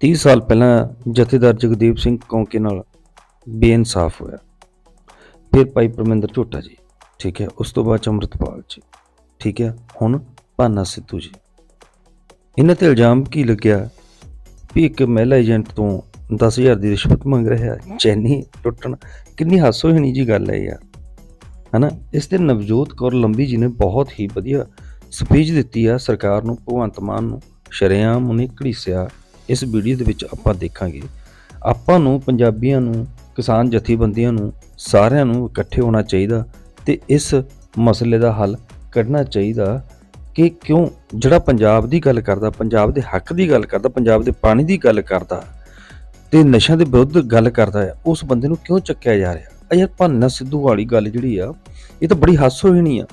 30 ਸਾਲ ਪਹਿਲਾਂ ਜਥੇਦਾਰ ਜਗਦੀਪ ਸਿੰਘ ਕੌਂਕੇ ਨਾਲ ਬੇਇਨਸਾਫ ਹੋਇਆ। ਫਿਰ ਭਾਈ ਪਰਮਿੰਦਰ ਝੋਟਾ ਜੀ, ਠੀਕ ਹੈ, ਉਸ ਤੋਂ ਬਾਅਦ 'ਚ ਅੰਮ੍ਰਿਤਪਾਲ ਜੀ, ਠੀਕ ਹੈ, ਹੁਣ ਭਾਨਾ ਸਿੱਧੂ ਜੀ। ਇਹਨਾਂ ਤੇ ਇਲਜ਼ਾਮ ਕੀ ਲੱਗਿਆ ਵੀ ਇੱਕ ਮਹਿਲਾ ਏਜੰਟ ਤੋਂ 10000 ਦੀ ਰਿਸ਼ਵਤ ਮੰਗ ਰਿਹਾ ਚੈਨੀ ਟੁੱਟਣ, ਕਿੰਨੀ ਹਾਸੋਹੀਣੀ ਜੀ ਗੱਲ ਹੈ ਯਾਰ, ਹਨਾ? ਇਸ ਤੇ ਨਵਜੋਤ ਕੌਰ ਲੰਬੀ ਜੀ ਨੇ ਬਹੁਤ ਹੀ ਵਧੀਆ ਸਪੀਚ ਦਿੱਤੀ ਆ, ਸਰਕਾਰ ਨੂੰ, ਭਗਵੰਤ ਮਾਨ ਨੂੰ, ਸ਼ਰੇਆਮ ਉਹਨੇ ਘੜੀਸਿਆ ਇਸ ਵੀਡੀਓ ਦੇ ਵਿੱਚ ਆਪਾਂ ਦੇਖਾਂਗੇ। ਆਪਾਂ ਨੂੰ, ਪੰਜਾਬੀਆਂ ਨੂੰ, ਕਿਸਾਨ ਜਥੇਬੰਦੀਆਂ ਨੂੰ, ਸਾਰਿਆਂ ਨੂੰ ਇਕੱਠੇ ਹੋਣਾ ਚਾਹੀਦਾ ਤੇ ਇਸ ਮਸਲੇ ਦਾ ਹੱਲ ਕੱਢਣਾ ਚਾਹੀਦਾ ਕਿ ਕਿਉਂ ਜਿਹੜਾ ਪੰਜਾਬ ਦੀ ਗੱਲ ਕਰਦਾ, ਪੰਜਾਬ ਦੇ ਹੱਕ ਦੀ ਗੱਲ ਕਰਦਾ, ਪੰਜਾਬ ਦੇ ਪਾਣੀ ਦੀ ਗੱਲ ਕਰਦਾ ਤੇ ਨਸ਼ਿਆਂ ਦੇ ਵਿਰੁੱਧ ਗੱਲ ਕਰਦਾ ਹੈ ਉਸ ਬੰਦੇ ਨੂੰ ਕਿਉਂ ਚੱਕਿਆ ਜਾ ਰਿਹਾ? ਆ ਯਾਰ ਭਾਨਾ ਸਿੱਧੂ ਵਾਲੀ ਗੱਲ ਜਿਹੜੀ ਆ, ਇਹ ਤਾਂ ਬੜੀ ਹਾਸੋਹੀਣੀ ਆ।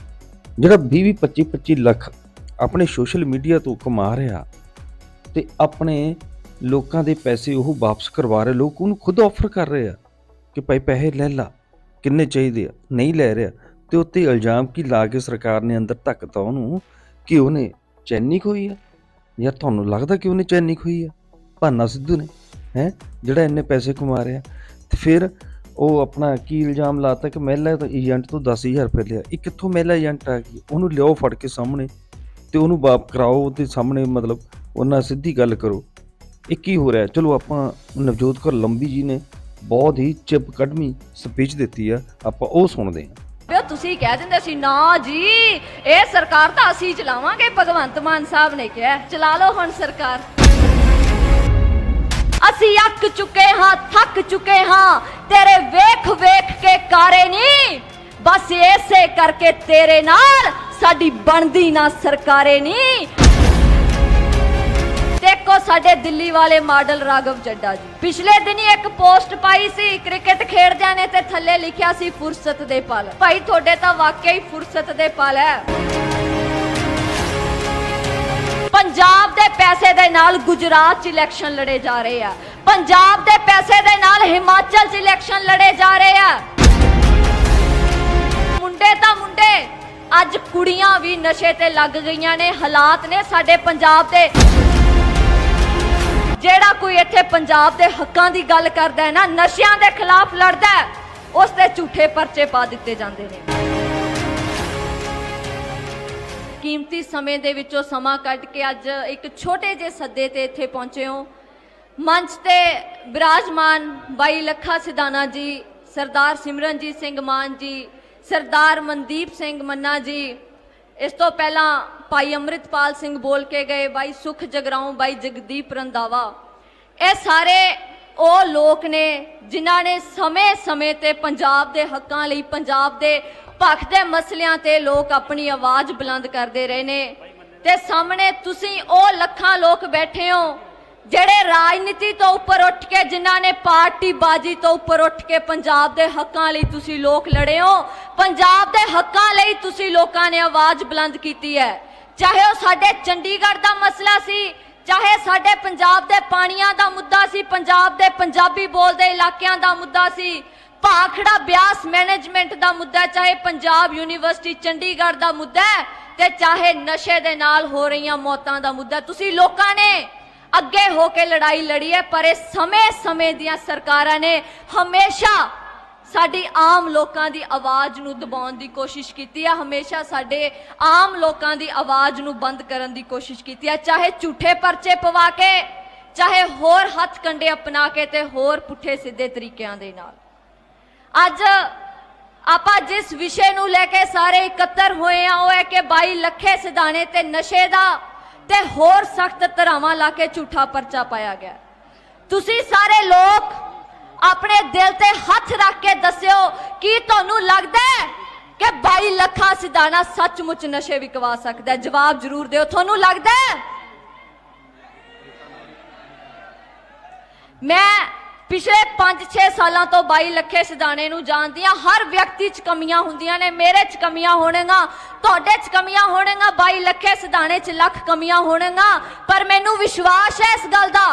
ਜਿਹੜਾ 20 20 25 25 ਲੱਖ ਆਪਣੇ ਸੋਸ਼ਲ ਮੀਡੀਆ ਤੋਂ ਕਮਾ ਰਿਹਾ ਤੇ ਆਪਣੇ ਲੋਕਾਂ ਦੇ ਪੈਸੇ ਉਹ ਵਾਪਸ ਕਰਵਾ ਰਹੇ, ਲੋਕ ਉਹਨੂੰ ਖੁਦ ਆਫਰ ਕਰ ਰਹੇ ਆ ਕਿ ਭਾਈ ਪੈਸੇ ਲੈ ਲਾ, ਕਿੰਨੇ ਚਾਹੀਦੇ ਆ, ਨਹੀਂ ਲੈ ਰਿਹਾ। ਤੇ ਉੱਤੇ ਇਲਜ਼ਾਮ ਕੀ ਲਾ ਕੇ ਸਰਕਾਰ ਨੇ ਅੰਦਰ ਧੱਕਤਾ ਉਹਨੂੰ ਕਿ ਉਹਨੇ ਚੈਨੀ ਖੋਈ ਆ? ਯਾਰ ਤੁਹਾਨੂੰ ਲੱਗਦਾ ਕਿ ਉਹਨੇ ਚੈਨੀ ਖੋਈ ਆ? ਭਾਨਾ ਸਿੱਧੂ ਨੇ, ਹੈ? ਜਿਹੜਾ ਇੰਨੇ ਪੈਸੇ ਕਮਾ ਰਿਹਾ। ਤੇ ਫਿਰ ਉਹ ਆਪਣਾ ਕੀ ਇਲਜ਼ਾਮ ਲਾਤਾ ਕਿ ਮਹਿਲਾ ਏਜੰਟ ਤੋਂ 10000 ਰੁਪਏ ਲਿਆ। ਇਹ ਕਿੱਥੋਂ ਮਹਿਲਾ ਏਜੰਟ ਆ ਗਈ? ਉਹਨੂੰ ਲਿਆਓ ਫੜ ਕੇ ਸਾਹਮਣੇ ਤੇ ਉਹਨੂੰ ਵਾਪ ਕਰਾਓ ਉਹਦੇ ਸਾਹਮਣੇ ਮਤਲਬ ਉਹਨਾਂ ਸਿੱਧੀ ਗੱਲ ਕਰੋ। ਇਹ ਕੀ ਹੋ ਰਿਹਾ ਚਲੋ ਆਪਾਂ ਨਵਜੋਤ ਕੌਰ ਲੰਬੀ ਜੀ ਨੇ ਬਹੁਤ ਹੀ ਚਿਪ ਕੱਢਵੀਂ ਸਪੀਚ ਦਿੱਤੀ ਆ। ਆਪਾਂ ਉਹ ਸੁਣਦੇ ਹਾਂ। ਵੇ, ਤੁਸੀਂ ਕਹਿ ਦਿੰਦੇ ਸੀ, ਨਾ ਜੀ, ਇਹ ਸਰਕਾਰ ਤਾਂ ਅਸੀਂ ਚਲਾਵਾਂਗੇ, ਭਗਵੰਤ ਮਾਨ ਸਾਹਿਬ ਨੇ ਕਿਹਾ ਚਲਾ ਲਓ ਹੁਣ ਸਰਕਾਰ। ਅਸੀਂ ਅੱਕ ਚੁੱਕੇ ਹਾਂ, ਥੱਕ ਚੁੱਕੇ ਹਾਂ। ਤੇਰੇ ਵੇਖ ਵੇਖ ਕੇ ਕਾਰੇ ਨਹੀਂ ਬਸ ਐਸੇ ਕਰਕੇ ਤੇਰੇ ਨਾਲ, ਸਾਡੀ ਬਣਦੀ ਨਾ ਸਰਕਾਰੇ ਨਹੀਂ ਸਾਡੇ ਦਿੱਲੀ ਵਾਲੇ ਮਾਡਲ ਰਾਘਵ ਚੱਡਾ ਜੀ। ਪਿਛਲੇ ਦਿਨੀ ਇੱਕ ਪੋਸਟ ਪਾਈ ਸੀ, ਕ੍ਰਿਕਟ ਖੇਡਦਿਆਂ ਨੇ ਤੇ ਥੱਲੇ ਲਿਖਿਆ ਸੀ, ਫੁਰਸਤ ਦੇ ਪਲ। ਭਾਈ, ਤੁਹਾਡੇ ਤਾਂ ਵਾਕਿਆ ਹੀ ਫੁਰਸਤ ਦੇ ਪਲ ਹੈ। ਪੰਜਾਬ ਦੇ ਪੈਸੇ ਦੇ ਨਾਲ ਗੁਜਰਾਤ 'ਚ ਇਲੈਕਸ਼ਨ ਲੜੇ ਜਾ ਰਹੇ ਆ। ਪੰਜਾਬ ਦੇ ਪੈਸੇ ਦੇ ਨਾਲ ਹਿਮਾਚਲ 'ਚ ਇਲੈਕਸ਼ਨ ਲੜੇ ਜਾ ਰਹੇ ਆ। ਮੁੰਡੇ ਤਾਂ ਮੁੰਡੇ, ਅੱਜ ਕੁੜੀਆਂ ਵੀ ਨਸ਼ੇ ਤੇ ਲੱਗ ਗਈਆਂ ਨੇ, ਹਾਲਾਤ ਨੇ ਸਾਡੇ ਪੰਜਾਬ ਦੇ। ਜਿਹੜਾ ਕੋਈ ਇੱਥੇ ਪੰਜਾਬ ਦੇ ਹੱਕਾਂ ਦੀ ਗੱਲ ਕਰਦਾ ਹੈ ਨਾ ਨਸ਼ਿਆਂ ਦੇ ਖਿਲਾਫ ਲੜਦਾ ਹੈ, ਉਸ ਤੇ ਝੂਠੇ ਪਰਚੇ ਪਾ ਦਿੱਤੇ ਜਾਂਦੇ ਨੇ। ਕੀਮਤੀ ਸਮੇਂ ਦੇ ਵਿੱਚੋਂ ਸਮਾਂ ਕੱਢ ਕੇ ਅੱਜ ਇੱਕ ਛੋਟੇ ਜਿਹੇ ਸੱਦੇ ਤੇ ਇੱਥੇ ਪਹੁੰਚੇ ਹੋ। ਮੰਚ ਤੇ ਬਿਰਾਜਮਾਨ ਬਾਈ ਲੱਖਾ ਸਿਧਾਨਾ ਜੀ ਸਰਦਾਰ ਸਿਮਰਨਜੀਤ ਸਿੰਘ ਮਾਨ ਜੀ ਸਰਦਾਰ ਮਨਦੀਪ ਸਿੰਘ ਮੰਨਾ ਜੀ ਇਸ ਤੋਂ ਪਹਿਲਾਂ ਭਾਈ ਅੰਮ੍ਰਿਤਪਾਲ ਸਿੰਘ ਬੋਲ ਕੇ ਗਏ, ਬਾਈ ਸੁਖ ਜਗਰਾਉਂ, ਬਾਈ ਜਗਦੀਪ ਰੰਦਾਵਾ ਇਹ ਸਾਰੇ ਉਹ ਲੋਕ ਨੇ ਜਿਨ੍ਹਾਂ ਨੇ ਸਮੇਂ-ਸਮੇਂ ਤੇ ਪੰਜਾਬ ਦੇ ਹੱਕਾਂ ਲਈ, ਪੰਜਾਬ ਦੇ ਪੱਖ ਦੇ ਮਸਲਿਆਂ ਤੇ ਲੋਕ ਆਪਣੀ ਆਵਾਜ਼ ਬੁਲੰਦ ਕਰਦੇ ਰਹੇ ਨੇ। ਤੇ ਸਾਹਮਣੇ ਤੁਸੀਂ ਉਹ ਲੱਖਾਂ ਲੋਕ ਬੈਠੇ ਹੋ, ਜਿਹੜੇ ਰਾਜਨੀਤੀ ਤੋਂ ਉੱਪਰ ਉੱਠ ਕੇ, ਜਿਨ੍ਹਾਂ ਨੇ ਪਾਰਟੀ ਬਾਜੀ ਤੋਂ ਉੱਪਰ ਉੱਠ ਕੇ ਪੰਜਾਬ ਦੇ ਹੱਕਾਂ ਲਈ ਤੁਸੀਂ ਲੋਕ ਲੜੇ ਹੋ, ਪੰਜਾਬ ਦੇ ਹੱਕਾਂ ਲਈ ਤੁਸੀਂ ਲੋਕਾਂ ਨੇ ਆਵਾਜ਼ ਬੁਲੰਦ ਕੀਤੀ ਹੈ। ਚਾਹੇ ਉਹ ਸਾਡੇ ਚੰਡੀਗੜ੍ਹ ਦਾ ਮਸਲਾ ਸੀ, ਚਾਹੇ ਸਾਡੇ ਪੰਜਾਬ ਦੇ ਪਾਣੀਆਂ ਦਾ ਮੁੱਦਾ ਸੀ, ਪੰਜਾਬ ਦੇ ਪੰਜਾਬੀ ਬੋਲਦੇ ਇਲਾਕਿਆਂ ਦਾ ਮੁੱਦਾ ਸੀ, ਭਾਖੜਾ ਬਿਆਸ ਮੈਨੇਜਮੈਂਟ ਦਾ ਮੁੱਦਾ ਚਾਹੇ ਪੰਜਾਬ ਯੂਨੀਵਰਸਿਟੀ ਚੰਡੀਗੜ੍ਹ ਦਾ ਮੁੱਦਾ ਤੇ ਚਾਹੇ ਨਸ਼ੇ ਦੇ ਨਾਲ ਹੋ ਰਹੀਆਂ ਮੌਤਾਂ ਦਾ ਮੁੱਦਾ ਤੁਸੀਂ ਲੋਕਾਂ ਨੇ ਅੱਗੇ ਹੋ ਕੇ ਲੜਾਈ ਲੜੀ ਹੈ, ਪਰ ਇਹ ਸਮੇਂ-ਸਮੇਂ ਦੀਆਂ ਸਰਕਾਰਾਂ ਨੇ ਹਮੇਸ਼ਾ ਸਾਡੀ ਆਮ ਲੋਕਾਂ ਦੀ ਆਵਾਜ਼ ਨੂੰ ਦਬਾਉਣ ਦੀ ਕੋਸ਼ਿਸ਼ ਕੀਤੀ ਹੈ ਹਮੇਸ਼ਾ ਸਾਡੇ ਆਮ ਲੋਕਾਂ ਦੀ ਆਵਾਜ਼ ਨੂੰ ਬੰਦ ਕਰਨ ਦੀ ਕੋਸ਼ਿਸ਼ ਕੀਤੀ ਹੈ ਚਾਹੇ ਝੂਠੇ ਪਰਚੇ ਪਵਾ ਕੇ, ਚਾਹੇ ਹੋਰ ਹੱਥ ਕੰਡੇ ਅਪਣਾ ਕੇ ਤੇ ਹੋਰ ਪੁੱਠੇ ਸਿੱਧੇ ਤਰੀਕਿਆਂ ਦੇ ਨਾਲ। ਅੱਜ ਆਪਾਂ ਜਿਸ ਵਿਸ਼ੇ ਨੂੰ ਲੈ ਕੇ ਸਾਰੇ ਇਕੱਤਰ ਹੋਏ ਆ, ਉਹ ਹੈ ਕਿ 22 ਲੱਖੇ ਸਿਧਾਣੇ ਤੇ ਨਸ਼ੇ ਦਾ ਤੇ ਹੋਰ ਸਖਤ ਧਰਾਵਾਂ ਲਾ ਕੇ ਝੂਠਾ ਪਰਚਾ ਪਾਇਆ ਗਿਆ। ਤੁਸੀਂ ਸਾਰੇ ਲੋਕ ਆਪਣੇ ਦਿਲ ਤੇ ਹੱਥ ਰੱਖ ਕੇ ਦੱਸਿਓ, ਕੀ ਤੁਹਾਨੂੰ ਲੱਗਦਾ ਹੈ ਕਿ 22 ਲੱਖਾ ਸਿਧਾਣਾ ਸੱਚਮੁੱਚ ਨਸ਼ੇ ਵਿਕਵਾ ਸਕਦਾ ਹੈ? ਜਵਾਬ ਜ਼ਰੂਰ ਦਿਓ, ਤੁਹਾਨੂੰ ਲੱਗਦਾ ਹੈ? ਮੈਂ ਪਿਛਲੇ 5-6 ਸਾਲਾਂ ਤੋਂ 22 ਲੱਖੇ ਸਿਧਾਣੇ ਨੂੰ ਜਾਣਦੀ ਹਾਂ। ਹਰ ਵਿਅਕਤੀ 'ਚ ਕਮੀਆਂ ਹੁੰਦੀਆਂ ਨੇ, ਮੇਰੇ 'ਚ ਕਮੀਆਂ ਹੋਣਗੀਆਂ, ਤੁਹਾਡੇ 'ਚ ਕਮੀਆਂ ਹੋਣਗੀਆਂ 22 ਲੱਖੇ ਸਿਧਾਣੇ 'ਚ ਲੱਖ ਕਮੀਆਂ ਹੋਣਗੀਆਂ, ਪਰ ਮੈਨੂੰ ਵਿਸ਼ਵਾਸ ਹੈ ਇਸ ਗੱਲ ਦਾ।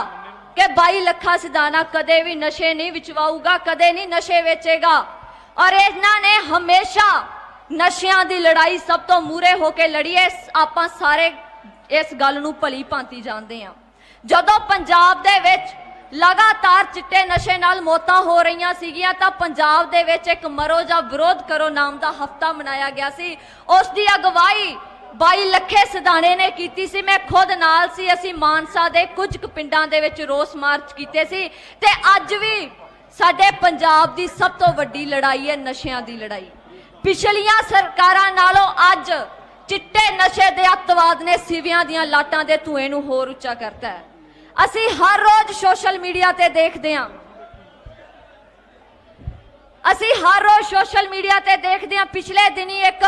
ਕਿ 22 ਲੱਖਾਂ ਸਿਧਾਣਾ ਕਦੇ ਵੀ ਨਸ਼ੇ ਨਹੀਂ ਵਿਚਵਾਊਗਾ, ਕਦੇ ਨਹੀਂ ਨਸ਼ੇ ਵੇਚੇਗਾ। ਔਰ ਇਹਨਾਂ ਨੇ ਹਮੇਸ਼ਾ ਨਸ਼ਿਆਂ ਦੀ ਲੜਾਈ ਸਭ ਤੋਂ ਮੂਰੇ ਹੋ ਕੇ ਲੜੀ ਹੈ। ਆਪਾਂ ਸਾਰੇ ਇਸ ਗੱਲ ਨੂੰ ਭਲੀ ਭਾਂਤੀ ਜਾਣਦੇ ਹਾਂ। ਜਦੋਂ ਪੰਜਾਬ ਦੇ ਵਿੱਚ ਲਗਾਤਾਰ ਚਿੱਟੇ ਨਸ਼ੇ ਨਾਲ ਮੌਤਾਂ ਹੋ ਰਹੀਆਂ ਸੀਗੀਆਂ, ਤਾਂ ਪੰਜਾਬ ਦੇ ਵਿੱਚ ਇੱਕ ਮਰੋ ਜਾਂ ਵਿਰੋਧ ਕਰੋ ਨਾਮ ਦਾ ਹਫਤਾ ਮਨਾਇਆ ਗਿਆ ਸੀ। ਉਸ ਦੀ ਅਗਵਾਈ ਬਾਈ ਲੱਖੇ ਸਦਾਣੇ ਨੇ ਕੀਤੀ ਸੀ। ਮੈਂ ਖੁਦ ਨਾਲ ਸੀ। ਅਸੀਂ ਮਾਨਸਾ ਦੇ ਕੁਝ ਕੁ ਪਿੰਡਾਂ ਦੇ ਵਿੱਚ ਰੋਸ ਮਾਰਚ ਕੀਤੇ ਸੀ। ਤੇ ਅੱਜ ਵੀ ਸਾਡੇ ਪੰਜਾਬ ਦੀ ਸਭ ਤੋਂ ਵੱਡੀ ਲੜਾਈ ਹੈ ਨਸ਼ਿਆਂ ਦੀ ਲੜਾਈ। ਪਿਛਲੀਆਂ ਸਰਕਾਰਾਂ ਨਾਲੋਂ ਅੱਜ ਚਿੱਟੇ ਨਸ਼ੇ ਦੇ ਅੱਤਵਾਦ ਨੇ ਸਿਵਿਆਂ ਦੀਆਂ ਲਾਟਾਂ ਦੇ ਧੂਏ ਨੂੰ ਹੋਰ ਉੱਚਾ ਕਰਤਾ ਹੈ। ਅਸੀਂ ਹਰ ਰੋਜ਼ ਸੋਸ਼ਲ ਮੀਡੀਆ ਤੇ ਦੇਖਦੇ ਹਾਂ। ਅਸੀਂ ਹਰ ਰੋਜ਼ ਸੋਸ਼ਲ ਮੀਡੀਆ ਤੇ ਦੇਖਦੇ ਹਾਂ। ਪਿਛਲੇ ਦਿਨੀ ਇੱਕ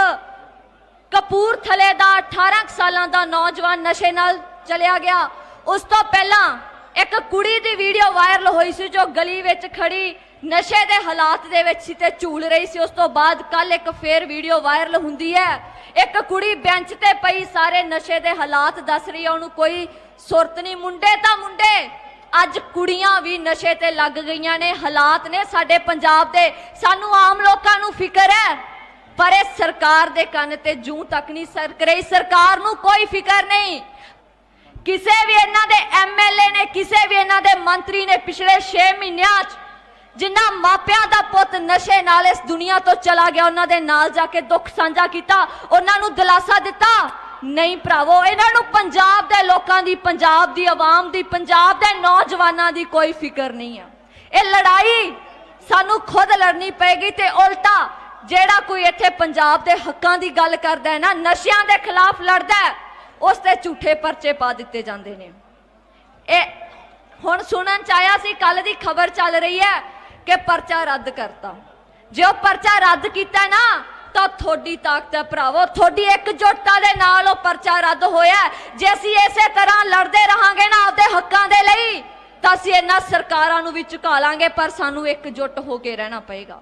ਕਪੂਰਥਲੇ ਦਾ 18 ਕੁ ਸਾਲਾਂ ਦਾ ਨੌਜਵਾਨ ਨਸ਼ੇ ਨਾਲ ਚਲਿਆ ਗਿਆ। ਉਸ ਤੋਂ ਪਹਿਲਾਂ ਇੱਕ ਕੁੜੀ ਦੀ ਵੀਡੀਓ ਵਾਇਰਲ ਹੋਈ ਸੀ ਜੋ ਗਲੀ ਵਿੱਚ ਖੜੀ ਨਸ਼ੇ ਦੇ ਹਾਲਾਤ ਦੇ ਵਿੱਚ ਸੀ ਤੇ ਝੂਲ ਰਹੀ ਸੀ। ਉਸ ਤੋਂ ਬਾਅਦ ਕੱਲ ਇੱਕ ਫੇਰ ਵੀਡੀਓ ਵਾਇਰਲ ਹੁੰਦੀ ਹੈ। ਇੱਕ ਕੁੜੀ ਬੈਂਚ ਤੇ ਪਈ ਸਾਰੇ ਨਸ਼ੇ ਦੇ ਹਾਲਾਤ ਦੱਸ ਰਹੀ ਹੈ। ਉਹਨੂੰ ਕੋਈ ਸੁਰਤ ਨਹੀਂ। ਮੁੰਡੇ ਤਾਂ ਮੁੰਡੇ, ਅੱਜ ਕੁੜੀਆਂ ਵੀ ਨਸ਼ੇ ਤੇ ਲੱਗ ਗਈਆਂ ਨੇ। ਹਾਲਾਤ ਨੇ ਸਾਡੇ ਪੰਜਾਬ ਦੇ। ਸਾਨੂੰ ਆਮ ਲੋਕਾਂ ਨੂੰ ਫਿਕਰ ਹੈ। ਪਰ ਇਹ ਸਰਕਾਰ ਦੇ ਕੰਨ ਤੇ ਜੂੰ ਤੱਕ ਨਹੀਂ ਸਰਕ ਰਹੀ। ਸਰਕਾਰ ਨੂੰ ਕੋਈ ਫਿਕਰ ਨਹੀਂ। ਕਿਸੇ ਵੀ ਇਹਨਾਂ ਦੇ ਐਮਐਲਏ ਨੇ, ਕਿਸੇ ਵੀ ਇਹਨਾਂ ਦੇ ਮੰਤਰੀ ਨੇ ਪਿਛਲੇ 6 ਮਹੀਨਿਆਂ 'ਚ ਜਿਨ੍ਹਾਂ ਮਾਪਿਆਂ ਦਾ ਪੁੱਤ ਨਸ਼ੇ ਨਾਲ ਇਸ ਦੁਨੀਆ ਤੋਂ ਚਲਾ ਗਿਆ, ਉਹਨਾਂ ਦੇ ਨਾਲ ਜਾ ਕੇ ਦੁੱਖ ਸਾਂਝਾ ਕੀਤਾ, ਉਹਨਾਂ ਨੂੰ ਦਿਲਾਸਾ ਦਿੱਤਾ। ਨਹੀਂ ਭਰਾਵੋ, ਇਹਨਾਂ ਨੂੰ ਪੰਜਾਬ ਦੇ ਲੋਕਾਂ ਦੀ, ਪੰਜਾਬ ਦੀ ਆਵਾਮ ਦੀ, ਪੰਜਾਬ ਦੇ ਨੌਜਵਾਨਾਂ ਦੀ ਕੋਈ ਫਿਕਰ ਨਹੀਂ ਹੈ ਇਹ ਲੜਾਈ ਸਾਨੂੰ ਖੁਦ ਲੜਨੀ ਪਏਗੀ ਤੇ ਉਲਟਾ ਜਿਹੜਾ ਕੋਈ ਇੱਥੇ ਪੰਜਾਬ ਦੇ ਹੱਕਾਂ ਦੀ ਗੱਲ ਕਰਦਾ ਹੈ ਨਾ, ਨਸ਼ਿਆਂ ਦੇ ਖਿਲਾਫ ਲੜਦਾ ਹੈ, ਉਸ ਤੇ ਝੂਠੇ ਪਰਚੇ ਪਾ ਦਿੱਤੇ ਜਾਂਦੇ ਨੇ। ਇਹ ਹੁਣ ਸੁਣਨ ਚ ਆਇਆ ਸੀ ਕੱਲ ਦੀ ਖਬਰ ਚੱਲ ਰਹੀ ਹੈ ਕਿ ਪਰਚਾ ਰੱਦ ਕਰਤਾ। ਜੇ ਉਹ ਪਰਚਾ ਰੱਦ ਕੀਤਾ ਨਾ, ਤਾਂ ਤੁਹਾਡੀ ਤਾਕਤ ਹੈ ਭਰਾਵੋ, ਤੁਹਾਡੀ ਇਕਜੁੱਟਤਾ ਦੇ ਨਾਲ ਉਹ ਪਰਚਾ ਰੱਦ ਹੋਇਆ ਜੇ ਅਸੀਂ ਇਸੇ ਤਰ੍ਹਾਂ ਲੜਦੇ ਰਹਾਂਗੇ ਨਾ ਆਪਦੇ ਹੱਕਾਂ ਦੇ ਲਈ, ਤਾਂ ਅਸੀਂ ਇਹਨਾਂ ਸਰਕਾਰਾਂ ਨੂੰ ਵੀ ਝੁਕਾ ਲਾਂਗੇ, ਪਰ ਸਾਨੂੰ ਇਕਜੁੱਟ ਹੋ ਕੇ ਰਹਿਣਾ ਪਏਗਾ।